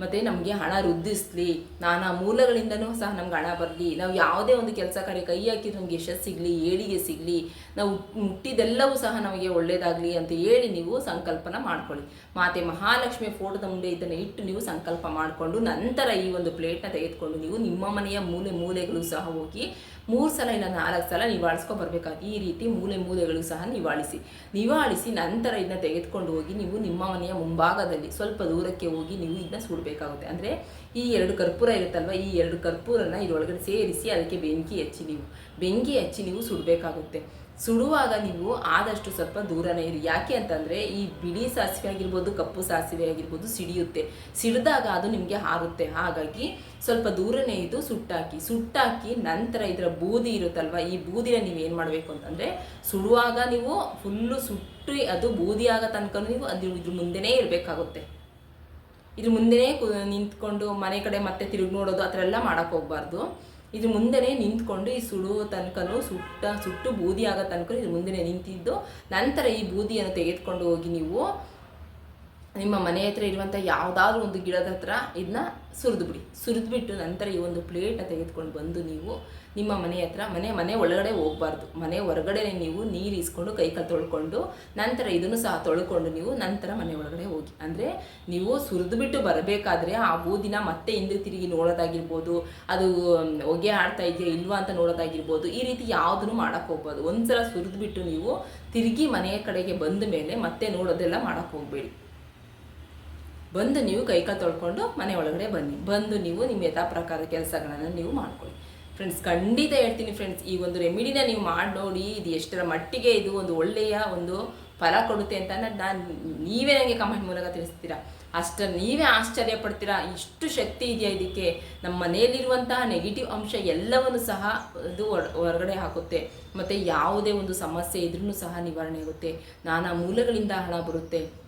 ಮತ್ತು ನಮಗೆ ಹಣ ವೃದ್ಧಿಸಲಿ ನಾನಾ ಮೂಲಗಳಿಂದನೂ ಸಹ ನಮ್ಗೆ ಹಣ ಬರಲಿ, ನಾವು ಯಾವುದೇ ಒಂದು ಕೆಲಸ ಕಾರ್ಯ ಕೈ ಹಾಕಿದ್ರೆ ನಮಗೆ ಯಶಸ್ಸು ಸಿಗಲಿ ಏಳಿಗೆ ಸಿಗಲಿ, ನಾವು ಮುಟ್ಟಿದೆಲ್ಲವೂ ಸಹ ನಮಗೆ ಒಳ್ಳೆಯದಾಗಲಿ ಅಂತ ಹೇಳಿ ನೀವು ಸಂಕಲ್ಪನ ಮಾಡ್ಕೊಳ್ಳಿ. ಮಾತೆ ಮಹಾಲಕ್ಷ್ಮಿ ಫೋಟೋದ ಮುಂದೆ ಇದನ್ನು ಇಟ್ಟು ನೀವು ಸಂಕಲ್ಪ ಮಾಡಿಕೊಂಡು ನಂತರ ಈ ಒಂದು ಪ್ಲೇಟ್ನ ತೆಗೆದುಕೊಂಡು ನೀವು ನಿಮ್ಮ ಮನೆಯ ಮೂಲೆ ಮೂಲೆಗಳು ಸಹ ಹೋಗಿ ಮೂರು ಸಲ ಇಲ್ಲ, ನಾಲ್ಕು ಸಲ ನಿವಾಳಿಸ್ಕೊಂಡು ಬರಬೇಕಾಗಿ ಈ ರೀತಿ ಮೂಲೆ ಮೂಲೆಗಳು ಸಹ ನಿವಾಳಿಸಿ. ನಿವಾಳಿಸಿ ನಂತರ ಇದನ್ನ ತೆಗೆದುಕೊಂಡು ಹೋಗಿ ನೀವು ನಿಮ್ಮ ಮನೆಯ ಮುಂಭಾಗದಲ್ಲಿ ಸ್ವಲ್ಪ ದೂರಕ್ಕೆ ಹೋಗಿ ನೀವು ಇದನ್ನ ಸುಡಬೇಕಾಗುತ್ತೆ. ಅಂದರೆ ಈ ಎರಡು ಕರ್ಪೂರ ಇರುತ್ತಲ್ವ, ಈ ಎರಡು ಕರ್ಪೂರನ ಇದರೊಳಗಡೆ ಸೇರಿಸಿ ಅದಕ್ಕೆ ಬೆಂಕಿ ಹಚ್ಚಿ ನೀವು. ಬೆಂಕಿ ಹಚ್ಚಿ ನೀವು ಸುಡಬೇಕಾಗುತ್ತೆ. ಸುಡುವಾಗ ನೀವು ಆದಷ್ಟು ಸ್ವಲ್ಪ ದೂರನೇ ಇರಿ. ಯಾಕೆ ಅಂತಂದರೆ ಈ ಬಿಳಿ ಸಾಸಿವೆ ಆಗಿರ್ಬೋದು, ಕಪ್ಪು ಸಾಸಿವೆ ಆಗಿರ್ಬೋದು ಸಿಡಿಯುತ್ತೆ. ಸಿಡಿದಾಗ ಅದು ನಿಮಗೆ ಹಾರುತ್ತೆ. ಹಾಗಾಗಿ ಸ್ವಲ್ಪ ದೂರನೇ ಇದು ಸುಟ್ಟಾಕಿ ಸುಟ್ಟಾಕಿ ನಂತರ ಇದರ ಬೂದಿ ಇರುತ್ತಲ್ವ, ಈ ಬೂದಿನ ನೀವು ಏನು ಮಾಡಬೇಕು ಅಂತಂದರೆ ಸುಡುವಾಗ ನೀವು ಫುಲ್ಲು ಸುಟ್ಟು ಅದು ಬೂದಿ ಆಗೋ ತನಕ ನೀವು ಅದು ಇದ್ರ ಮುಂದೆನೇ ಇರಬೇಕಾಗುತ್ತೆ. ಇದ್ರ ಮುಂದೆನೇ ನಿಂತ್ಕೊಂಡು ಮನೆ ಕಡೆ ಮತ್ತೆ ತಿರುಗಿ ನೋಡೋದು, ಆ ಥರ ಎಲ್ಲ ಮಾಡೋಕ್ಕೆ ಹೋಗ್ಬಾರ್ದು. ಇದ್ರ ಮುಂದೆನೇ ನಿಂತ್ಕೊಂಡು ಈ ಸುಡುವ ತನಕನೂ ಸುಟ್ಟ ಸುಟ್ಟು ಬೂದಿ ಆಗೋ ತನಕ ಇದ್ರ ಮುಂದೆನೇ ನಿಂತಿದ್ದು. ನಂತರ ಈ ಬೂದಿಯನ್ನು ತೆಗೆದುಕೊಂಡು ಹೋಗಿ ನೀವು ನಿಮ್ಮ ಮನೆ ಹತ್ರ ಇರುವಂಥ ಯಾವುದಾದ್ರೂ ಒಂದು ಗಿಡದ ಹತ್ರ ಇದನ್ನ ಸುರಿದ್ಬಿಡಿ. ಸುರಿದ್ಬಿಟ್ಟು ನಂತರ ಈ ಒಂದು ಪ್ಲೇಟ್ನ ತೆಗೆದುಕೊಂಡು ಬಂದು ನೀವು ನಿಮ್ಮ ಮನೆ ಹತ್ರ, ಮನೆ ಮನೆ ಒಳಗಡೆ ಹೋಗಬಾರ್ದು. ಮನೆ ಹೊರಗಡೆ ನೀವು ನೀರು ಇಸ್ಕೊಂಡು ಕೈ ಕಾಲು ತೊಳ್ಕೊಂಡು ನಂತರ ಇದನ್ನು ಸಹ ತೊಳ್ಕೊಂಡು ನೀವು ನಂತರ ಮನೆ ಒಳಗಡೆ ಹೋಗಿ. ಅಂದರೆ ನೀವು ಸುರಿದ್ಬಿಟ್ಟು ಬರಬೇಕಾದ್ರೆ ಆ ಬೂದಿನ ಮತ್ತೆ ಹಿಂದೆ ತಿರುಗಿ ನೋಡೋದಾಗಿರ್ಬೋದು, ಅದು ಹೊಗೆ ಆಡ್ತಾ ಇದೆಯಾ ಇಲ್ವಾ ಅಂತ ನೋಡೋದಾಗಿರ್ಬೋದು, ಈ ರೀತಿ ಯಾವುದನ್ನು ಮಾಡೋಕ್ಕೆ ಹೋಗ್ಬಾರ್ದು. ಒಂದ್ಸಲ ಸುರಿದ್ಬಿಟ್ಟು ನೀವು ತಿರುಗಿ ಮನೆಯ ಕಡೆಗೆ ಬಂದ ಮೇಲೆ ಮತ್ತೆ ನೋಡೋದೆಲ್ಲ ಮಾಡೋಕ್ಕೆ ಹೋಗಬೇಡಿ. ಬಂದು ನೀವು ಕೈಕ ತೊಳ್ಕೊಂಡು ಮನೆ ಒಳಗಡೆ ಬನ್ನಿ. ಬಂದು ನೀವು ನಿಮ್ಮ ಯಥಾ ಪ್ರಕಾರದ ಕೆಲಸಗಳನ್ನು ನೀವು ಮಾಡ್ಕೊಳ್ಳಿ. ಫ್ರೆಂಡ್ಸ್ ಖಂಡಿತ ಹೇಳ್ತೀನಿ ಫ್ರೆಂಡ್ಸ್ ಈ ಒಂದು ರೆಮಿಡಿನ ನೀವು ಮಾಡಿ ನೋಡಿ, ಇದು ಎಷ್ಟರ ಮಟ್ಟಿಗೆ ಇದು ಒಂದು ಒಳ್ಳೆಯ ಒಂದು ಫಲ ಕೊಡುತ್ತೆ ಅಂತ ನಾನು ನೀವೇ ನನಗೆ ಕಮೆಂಟ್ ಮೂಲಕ ತಿಳಿಸ್ತೀರಾ? ಅಷ್ಟ ನೀವೇ ಆಶ್ಚರ್ಯ ಪಡ್ತೀರಾ? ಇಷ್ಟು ಶಕ್ತಿ ಇದೆಯಾ ಇದಕ್ಕೆ? ನಮ್ಮ ಮನೆಯಲ್ಲಿರುವಂತಹ ನೆಗೆಟಿವ್ ಅಂಶ ಎಲ್ಲವನ್ನು ಸಹ ಅದು ಹೊರ- ಹೊರಗಡೆ ಹಾಕುತ್ತೆ. ಮತ್ತು ಯಾವುದೇ ಒಂದು ಸಮಸ್ಯೆ ಇದ್ರೂ ಸಹ ನಿವಾರಣೆ ಆಗುತ್ತೆ. ನಾನಾ ಮೂಲಗಳಿಂದ ಹಣ ಬರುತ್ತೆ.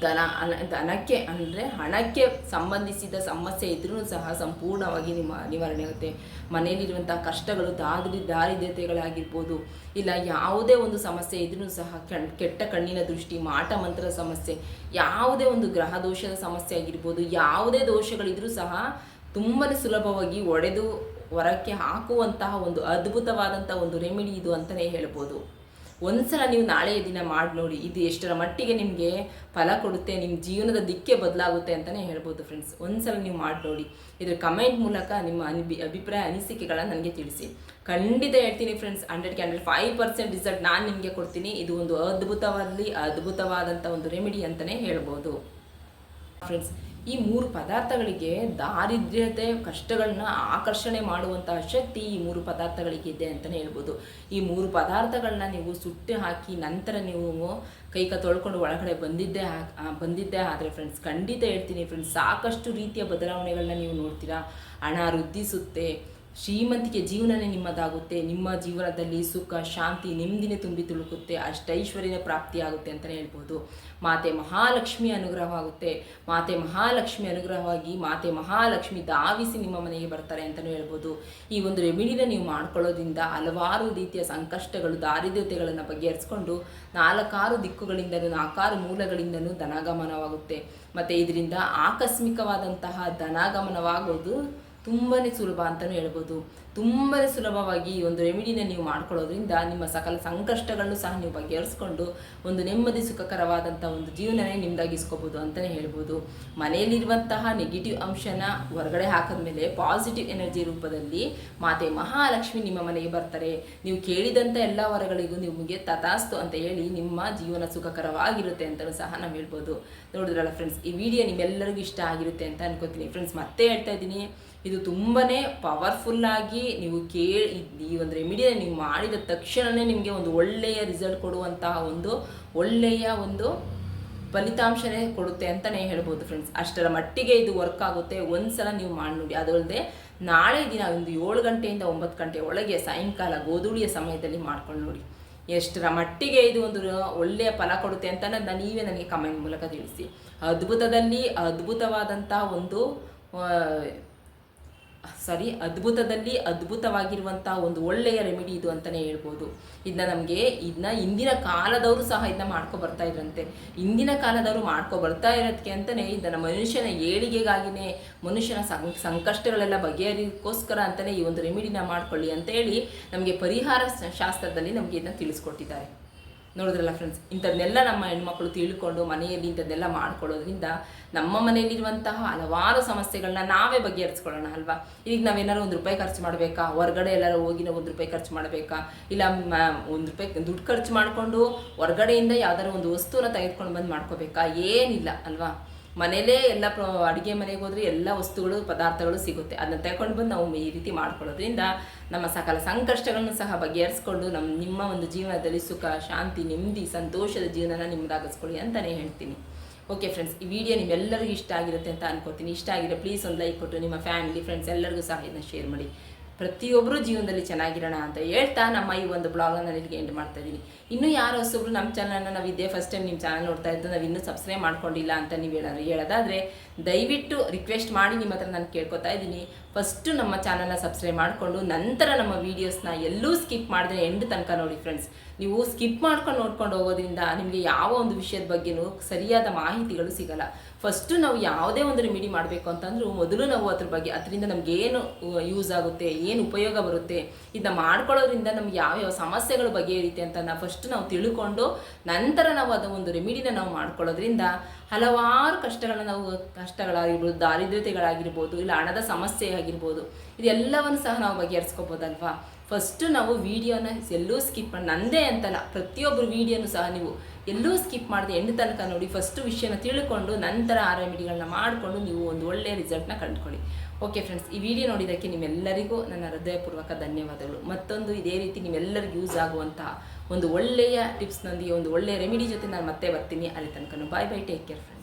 ಧನ ಹಣ- ಧನಕ್ಕೆ ಅಂದರೆ ಹಣಕ್ಕೆ ಸಂಬಂಧಿಸಿದ ಸಮಸ್ಯೆ ಇದ್ರೂ ಸಹ ಸಂಪೂರ್ಣವಾಗಿ ನಿಮ್ಮ ನಿವಾರಣೆ ಆಗುತ್ತೆ. ಮನೆಯಲ್ಲಿರುವಂಥ ಕಷ್ಟಗಳು, ದಾರಿ, ದಾರಿದ್ರ್ಯತೆಗಳಾಗಿರ್ಬೋದು, ಇಲ್ಲ ಯಾವುದೇ ಒಂದು ಸಮಸ್ಯೆ ಇದ್ರೂ ಸಹ ಕೆಟ್ಟ ಕಣ್ಣಿನ ದೃಷ್ಟಿ, ಮಾಟ ಮಂತ್ರ ಸಮಸ್ಯೆ, ಯಾವುದೇ ಒಂದು ಗ್ರಹ ದೋಷದ ಸಮಸ್ಯೆ ಆಗಿರ್ಬೋದು, ಯಾವುದೇ ದೋಷಗಳಿದ್ರೂ ಸಹ ತುಂಬಾ ಸುಲಭವಾಗಿ ಒಡೆದು ಹೊರಕ್ಕೆ ಹಾಕುವಂತಹ ಒಂದು ಅದ್ಭುತವಾದಂಥ ಒಂದು ರೆಮಿಡಿ ಇದು ಅಂತಲೇ ಹೇಳ್ಬೋದು. ಒಂದ್ಸಲ ನೀವು ನಾಳೆಯ ದಿನ ಮಾಡಿ ನೋಡಿ, ಇದು ಎಷ್ಟರ ಮಟ್ಟಿಗೆ ನಿಮಗೆ ಫಲ ಕೊಡುತ್ತೆ ನಿಮ್ಮ ಜೀವನದ ದಿಕ್ಕೆ ಬದಲಾಗುತ್ತೆ ಅಂತಲೇ ಹೇಳ್ಬೋದು ಫ್ರೆಂಡ್ಸ್ ಒಂದ್ಸಲ ನೀವು ಮಾಡಿ ನೋಡಿ. ಇದ್ರ ಕಮೆಂಟ್ ಮೂಲಕ ನಿಮ್ಮ ಅನಿಬಿ, ಅಭಿಪ್ರಾಯ, ಅನಿಸಿಕೆಗಳನ್ನು ನನಗೆ ತಿಳಿಸಿ. ಖಂಡಿತ ಹೇಳ್ತೀನಿ ಫ್ರೆಂಡ್ಸ್ ಹಂಡ್ರೆಡ್ಗೆ ಹಂಡ್ರೆಡ್ ಫೈವ್ ಪರ್ಸೆಂಟ್ ರಿಸಲ್ಟ್ ನಾನು ನಿಮಗೆ ಕೊಡ್ತೀನಿ. ಇದು ಒಂದು ಅದ್ಭುತವಾದಲ್ಲಿ ಅದ್ಭುತವಾದಂಥ ಒಂದು ರೆಮಿಡಿ ಅಂತಲೇ ಹೇಳ್ಬೋದು. ಫ್ರೆಂಡ್ಸ್ ಈ ಮೂರು ಪದಾರ್ಥಗಳಿಗೆ ದಾರಿದ್ರ್ಯತೆ, ಕಷ್ಟಗಳನ್ನ ಆಕರ್ಷಣೆ ಮಾಡುವಂತಹ ಶಕ್ತಿ ಈ ಮೂರು ಪದಾರ್ಥಗಳಿಗೆ ಇದೆ ಅಂತಲೇ ಹೇಳ್ಬೋದು. ಈ ಮೂರು ಪದಾರ್ಥಗಳನ್ನ ನೀವು ಸುಟ್ಟು ಹಾಕಿ ನಂತರ ನೀವು ಕೈಕ ತೊಳ್ಕೊಂಡು ಒಳಗಡೆ ಬಂದಿದ್ದೇ ಬಂದಿದ್ದೇ ಆದರೆ ಫ್ರೆಂಡ್ಸ್ ಖಂಡಿತ ಹೇಳ್ತೀನಿ ಫ್ರೆಂಡ್ಸ್ ಸಾಕಷ್ಟು ರೀತಿಯ ಬದಲಾವಣೆಗಳನ್ನ ನೀವು ನೋಡ್ತೀರಾ. ಹಣ ವೃದ್ಧಿಸುತ್ತೆ ಶ್ರೀಮಂತಿಕೆ ಜೀವನನೇ ನಿಮ್ಮದಾಗುತ್ತೆ. ನಿಮ್ಮ ಜೀವನದಲ್ಲಿ ಸುಖ, ಶಾಂತಿ, ನೆಮ್ಮದಿನೇ ತುಂಬಿ ತುಳುಕುತ್ತೆ. ಅಷ್ಟೈಶ್ವರ್ಯನೇ ಪ್ರಾಪ್ತಿಯಾಗುತ್ತೆ ಅಂತಲೇ ಹೇಳ್ಬೋದು. ಮಾತೆ ಮಹಾಲಕ್ಷ್ಮಿ ಅನುಗ್ರಹವಾಗುತ್ತೆ. ಮಾತೆ ಮಹಾಲಕ್ಷ್ಮಿ ಅನುಗ್ರಹವಾಗಿ ಮಾತೆ ಮಹಾಲಕ್ಷ್ಮಿ ಧಾವಿಸಿ ನಿಮ್ಮ ಮನೆಗೆ ಬರ್ತಾರೆ ಅಂತಲೂ ಹೇಳ್ಬೋದು. ಈ ಒಂದು ರೆಮಿಡಿನ ನೀವು ಮಾಡ್ಕೊಳ್ಳೋದ್ರಿಂದ ಹಲವಾರು ರೀತಿಯ ಸಂಕಷ್ಟಗಳು, ದಾರಿದ್ರ್ಯತೆಗಳನ್ನು ಬಗೆಹರಿಸ್ಕೊಂಡು ನಾಲ್ಕಾರು ದಿಕ್ಕುಗಳಿಂದಲೂ ನಾಲ್ಕಾರು ಮೂಲಗಳಿಂದಲೂ ಧನಾಗಮನವಾಗುತ್ತೆ. ಮತ್ತು ಇದರಿಂದ ಆಕಸ್ಮಿಕವಾದಂತಹ ಧನಾಗಮನವಾಗೋದು ತುಂಬಾ ಸುಲಭ ಅಂತಲೂ ಹೇಳ್ಬೋದು. ತುಂಬಾ ಸುಲಭವಾಗಿ ಈ ಒಂದು ರೆಮಿಡಿನ ನೀವು ಮಾಡ್ಕೊಳ್ಳೋದ್ರಿಂದ ನಿಮ್ಮ ಸಕಲ ಸಂಕಷ್ಟಗಳನ್ನು ಸಹ ನೀವು ಬಗೆಹರಿಸ್ಕೊಂಡು ಒಂದು ನೆಮ್ಮದಿ ಸುಖಕರವಾದಂಥ ಒಂದು ಜೀವನನೇ ನಿಮ್ದಾಗಿಸ್ಕೋಬೋದು ಅಂತಲೇ ಹೇಳ್ಬೋದು. ಮನೆಯಲ್ಲಿರುವಂತಹ ನೆಗೆಟಿವ್ ಅಂಶನ ಹೊರಗಡೆ ಹಾಕಿದ್ಮೇಲೆ ಪಾಸಿಟಿವ್ ಎನರ್ಜಿ ರೂಪದಲ್ಲಿ ಮಾತೆ ಮಹಾಲಕ್ಷ್ಮಿ ನಿಮ್ಮ ಮನೆಗೆ ಬರ್ತಾರೆ. ನೀವು ಕೇಳಿದಂಥ ಎಲ್ಲ ವರಗಳಿಗೂ ನಿಮಗೆ ತಥಾಸ್ತು ಅಂತ ಹೇಳಿ ನಿಮ್ಮ ಜೀವನ ಸುಖಕರವಾಗಿರುತ್ತೆ ಅಂತಲೂ ಸಹ ನಾವು ಹೇಳ್ಬೋದು. ನೋಡಿದ್ರಲ್ಲ ಫ್ರೆಂಡ್ಸ್ ಈ ವಿಡಿಯೋ ನಿಮ್ಮೆಲ್ಲರಿಗೂ ಇಷ್ಟ ಆಗಿರುತ್ತೆ ಅಂತ ಅನ್ಕೋತೀನಿ. ಫ್ರೆಂಡ್ಸ್ ಮತ್ತೆ ಹೇಳ್ತಾ ಇದ್ದೀನಿ. ಇದು ತುಂಬಾ ಪವರ್ಫುಲ್ಲಾಗಿ ನೀವು ಕೇಳಿ ಈ ಒಂದು ರೆಮಿಡಿಯನ್ನು ನೀವು ಮಾಡಿದ ತಕ್ಷಣವೇ ನಿಮಗೆ ಒಂದು ಒಳ್ಳೆಯ ರಿಸಲ್ಟ್ ಕೊಡುವಂತಹ ಒಂದು ಒಳ್ಳೆಯ ಒಂದು ಫಲಿತಾಂಶನೇ ಕೊಡುತ್ತೆ ಅಂತಲೇ ಹೇಳ್ಬೋದು ಫ್ರೆಂಡ್ಸ್ ಅಷ್ಟರ ಮಟ್ಟಿಗೆ ಇದು ವರ್ಕ್ ಆಗುತ್ತೆ. ಒಂದ್ಸಲ ನೀವು ಮಾಡಿ ನೋಡಿ. ಅದಲ್ಲದೆ ನಾಳೆ ದಿನ ಒಂದು ಏಳು ಗಂಟೆಯಿಂದ ಒಂಬತ್ತು ಗಂಟೆ ಒಳಗೆ ಸಾಯಂಕಾಲ ಗೋಧೂಳಿಯ ಸಮಯದಲ್ಲಿ ಮಾಡ್ಕೊಂಡು ನೋಡಿ. ಎಷ್ಟರ ಮಟ್ಟಿಗೆ ಇದು ಒಂದು ಒಳ್ಳೆಯ ಫಲ ಕೊಡುತ್ತೆ ಅಂತ ನಾನು ನೀವೇ ನನಗೆ ಕಮೆಂಟ್ ಮೂಲಕ ತಿಳಿಸಿ. ಅದ್ಭುತದಲ್ಲಿ ಅದ್ಭುತವಾದಂತಹ ಒಂದು ಸಾರಿ, ಅದ್ಭುತದಲ್ಲಿ ಅದ್ಭುತವಾಗಿರುವಂತಹ ಒಂದು ಒಳ್ಳೆಯ ರೆಮಿಡಿ ಇದು ಅಂತಲೇ ಹೇಳ್ಬೋದು. ಇದನ್ನ ನಮಗೆ ಇದನ್ನ ಇಂದಿನ ಕಾಲದವರು ಸಹ ಇದನ್ನ ಮಾಡ್ಕೊ ಬರ್ತಾ ಇದ್ರಂತೆ. ಇಂದಿನ ಕಾಲದವರು ಮಾಡ್ಕೊ ಬರ್ತಾ ಇರೋದಕ್ಕೆ ಅಂತಲೇ ಇದನ್ನ ಮನುಷ್ಯನ ಏಳಿಗೆಗಾಗಿನೇ ಮನುಷ್ಯನ ಸಂಕಷ್ಟಗಳೆಲ್ಲ ಬಗೆಹರಿಕೋಸ್ಕರ ಅಂತಲೇ ಈ ಒಂದು ರೆಮಿಡಿನ ಮಾಡ್ಕೊಳ್ಳಿ ಅಂತ ಹೇಳಿ ನಮಗೆ ಪರಿಹಾರ ಶಾಸ್ತ್ರದಲ್ಲಿ ನಮಗೆ ಇದನ್ನ ತಿಳಿಸ್ಕೊಟ್ಟಿದ್ದಾರೆ. ನೋಡಿದ್ರಲ್ಲ ಫ್ರೆಂಡ್ಸ್ ಇಂಥದ್ದನ್ನೆಲ್ಲ ನಮ್ಮ ಹೆಣ್ಮಕ್ಳು ತಿಳ್ಕೊಂಡು ಮನೆಯಲ್ಲಿ ಇಂಥದ್ದೆಲ್ಲ ಮಾಡ್ಕೊಳ್ಳೋದ್ರಿಂದ ನಮ್ಮ ಮನೆಯಲ್ಲಿರುವಂತಹ ಹಲವಾರು ಸಮಸ್ಯೆಗಳನ್ನ ನಾವೇ ಬಗೆಹರಿಸ್ಕೊಳ್ಳೋಣ ಅಲ್ವಾ? ಈಗ ನಾವೇನಾದ್ರು ಒಂದು ರೂಪಾಯಿ ಖರ್ಚು ಮಾಡಬೇಕಾ? ಹೊರಗಡೆ ಎಲ್ಲರೂ ಹೋಗಿ ಒಂದು ರೂಪಾಯಿ ಖರ್ಚು ಮಾಡಬೇಕಾ? ಇಲ್ಲ ಒಂದು ರೂಪಾಯಿ ದುಡ್ಡು ಖರ್ಚು ಮಾಡಿಕೊಂಡು ಹೊರಗಡೆಯಿಂದ ಯಾವ್ದಾದ್ರು ಒಂದು ವಸ್ತುನ ತೆಗೆದುಕೊಂಡು ಬಂದು ಮಾಡ್ಕೋಬೇಕಾ? ಏನಿಲ್ಲ ಅಲ್ವಾ? ಮನೇಲೇ ಎಲ್ಲ ಅಡುಗೆ ಮನೆಗೆ ಹೋದ್ರೆ ಎಲ್ಲ ವಸ್ತುಗಳು, ಪದಾರ್ಥಗಳು ಸಿಗುತ್ತೆ. ಅದನ್ನ ತಗೊಂಡು ಬಂದು ನಾವು ಈ ರೀತಿ ಮಾಡ್ಕೊಳ್ಳೋದ್ರಿಂದ ನಮ್ಮ ಸಕಲ ಸಂಕಷ್ಟಗಳನ್ನು ಸಹ ಬಗೆಹರಿಸ್ಕೊಂಡು ನಮ್ಮ ನಿಮ್ಮ ಒಂದು ಜೀವನದಲ್ಲಿ ಸುಖ, ಶಾಂತಿ, ನೆಮ್ಮದಿ, ಸಂತೋಷದ ಜೀವನನ ನಿಮ್ಮದಾಗಿಸ್ಕೊಳ್ಳಿ ಅಂತಲೇ ಹೇಳ್ತೀನಿ. ಓಕೆ ಫ್ರೆಂಡ್ಸ್ ಈ ವಿಡಿಯೋ ನಿಮ್ಮೆಲ್ಲರಿಗೂ ಇಷ್ಟ ಆಗಿರುತ್ತೆ ಅಂತ ಅನ್ಕೋತೀನಿ. ಇಷ್ಟ ಆಗಿದೆ ಪ್ಲೀಸ್ ಒಂದು ಲೈಕ್ ಕೊಟ್ಟು, ನಿಮ್ಮ ಫ್ಯಾಮಿಲಿ ಫ್ರೆಂಡ್ಸ್ ಎಲ್ಲರಿಗೂ ಸಹ ಇದನ್ನ ಶೇರ್ ಮಾಡಿ. ಪ್ರತಿಯೊಬ್ಬರು ಜೀವನದಲ್ಲಿ ಚೆನ್ನಾಗಿರೋಣ ಅಂತ ಹೇಳ್ತಾ ನಮ್ಮ ಈ ಒಂದು ಬ್ಲಾಗ್ ನಾನು ಇಲ್ಲಿಗೆ ಎಂಡ್ ಮಾಡ್ತಾ ಇದ್ದೀನಿ ಇನ್ನೂ ಯಾರು ಹೊಸಬ್ರು ನಮ್ಮ ಚಾನಲ್ನ ನಾವು ಇದೇ ಫಸ್ಟ್ ಟೈಮ್ ನಿಮ್ಮ ಚಾನಲ್ ನೋಡ್ತಾ ಇದ್ದು ನಾವು ಇನ್ನೂ ಸಬ್ಸ್ಕ್ರೈಬ್ ಮಾಡ್ಕೊಂಡಿಲ್ಲ ಅಂತ ನೀವು ಹೇಳೋದು ಹೇಳೋದಾದರೆ, ದಯವಿಟ್ಟು ರಿಕ್ವೆಸ್ಟ್ ಮಾಡಿ ನಿಮ್ಮ ಹತ್ರ ನಾನು ಕೇಳ್ಕೊತಾ ಇದ್ದೀನಿ ಫಸ್ಟು ನಮ್ಮ ಚಾನಲ್ನ ಸಬ್ಸ್ಕ್ರೈಬ್ ಮಾಡಿಕೊಂಡು ನಂತರ ನಮ್ಮ ವೀಡಿಯೋಸ್ನ ಎಲ್ಲೂ ಸ್ಕಿಪ್ ಮಾಡಿದ್ರೆ ಎಂಡ್ ತನಕ ನೋಡಿ ಫ್ರೆಂಡ್ಸ್ ನೀವು ಸ್ಕಿಪ್ ಮಾಡ್ಕೊಂಡು ನೋಡ್ಕೊಂಡು ಹೋಗೋದ್ರಿಂದ ನಿಮಗೆ ಯಾವ ಒಂದು ವಿಷಯದ ಬಗ್ಗೆನೂ ಸರಿಯಾದ ಮಾಹಿತಿಗಳು ಸಿಗಲ್ಲ. ಫಸ್ಟು ನಾವು ಯಾವುದೇ ಒಂದು ರೆಮಿಡಿ ಮಾಡಬೇಕು ಅಂತಂದ್ರೂ ಮೊದಲು ನಾವು ಅದ್ರ ಬಗ್ಗೆ, ಅದರಿಂದ ನಮ್ಗೆ ಏನು ಯೂಸ್ ಆಗುತ್ತೆ, ಏನು ಉಪಯೋಗ ಬರುತ್ತೆ, ಇದನ್ನ ಮಾಡ್ಕೊಳ್ಳೋದ್ರಿಂದ ನಮ್ಗೆ ಯಾವ್ಯಾವ ಸಮಸ್ಯೆಗಳು ಬಗೆಹರಿಯುತ್ತೆ ಅಂತ ನಾವು ಫಸ್ಟ್ ನಾವು ತಿಳ್ಕೊಂಡು ನಂತರ ನಾವು ಅದು ಒಂದು ರೆಮಿಡಿನ ನಾವು ಮಾಡ್ಕೊಳ್ಳೋದ್ರಿಂದ ಹಲವಾರು ಕಷ್ಟಗಳನ್ನ ನಾವು, ಕಷ್ಟಗಳಾಗಿರ್ಬೋದು, ದಾರಿದ್ರ್ಯತೆಗಳಾಗಿರ್ಬೋದು, ಇಲ್ಲ ಹಣದ ಸಮಸ್ಯೆ ಆಗಿರ್ಬೋದು, ಇದೆಲ್ಲವನ್ನು ಸಹ ನಾವು ಬಗೆಹರಿಸ್ಕೋಬೋದಲ್ವಾ? ಫಸ್ಟು ನಾವು ವಿಡಿಯೋನ ಎಲ್ಲೂ ಸ್ಕಿಪ್ ಮಾಡಿ ನಂದೇ ಅಂತಲ್ಲ ಪ್ರತಿಯೊಬ್ಬರು ವಿಡಿಯೋನು ಸಹ ನೀವು ಎಲ್ಲೂ ಸ್ಕಿಪ್ ಮಾಡದೆ ಎಂಡ್ ತನಕ ನೋಡಿ ಫಸ್ಟು ವಿಷಯನ ತಿಳ್ಕೊಂಡು ನಂತರ ಆ ರೆಮಿಡಿಗಳನ್ನ ಮಾಡಿಕೊಂಡು ನೀವು ಒಂದು ಒಳ್ಳೆಯ ರಿಸಲ್ಟ್ನ ಕಂಡುಕೊಳ್ಳಿ. ಓಕೆ ಫ್ರೆಂಡ್ಸ್ ಈ ವಿಡಿಯೋ ನೋಡಿದ್ದಕ್ಕೆ ನಿಮ್ಮೆಲ್ಲರಿಗೂ ನನ್ನ ಹೃದಯಪೂರ್ವಕ ಧನ್ಯವಾದಗಳು. ಮತ್ತೊಂದು ಇದೇ ರೀತಿ ನಿಮ್ಮೆಲ್ಲರಿಗೂ ಯೂಸ್ ಆಗುವಂತಹ ಒಂದು ಒಳ್ಳೆಯ ಟಿಪ್ಸ್ನೊಂದಿಗೆ ಒಂದು ಒಳ್ಳೆಯ ರೆಮಿಡಿ ಜೊತೆ ನಾನು ಮತ್ತೆ ಬರ್ತೀನಿ. ಅಲ್ಲಿ ತನಕ bye bye take care friends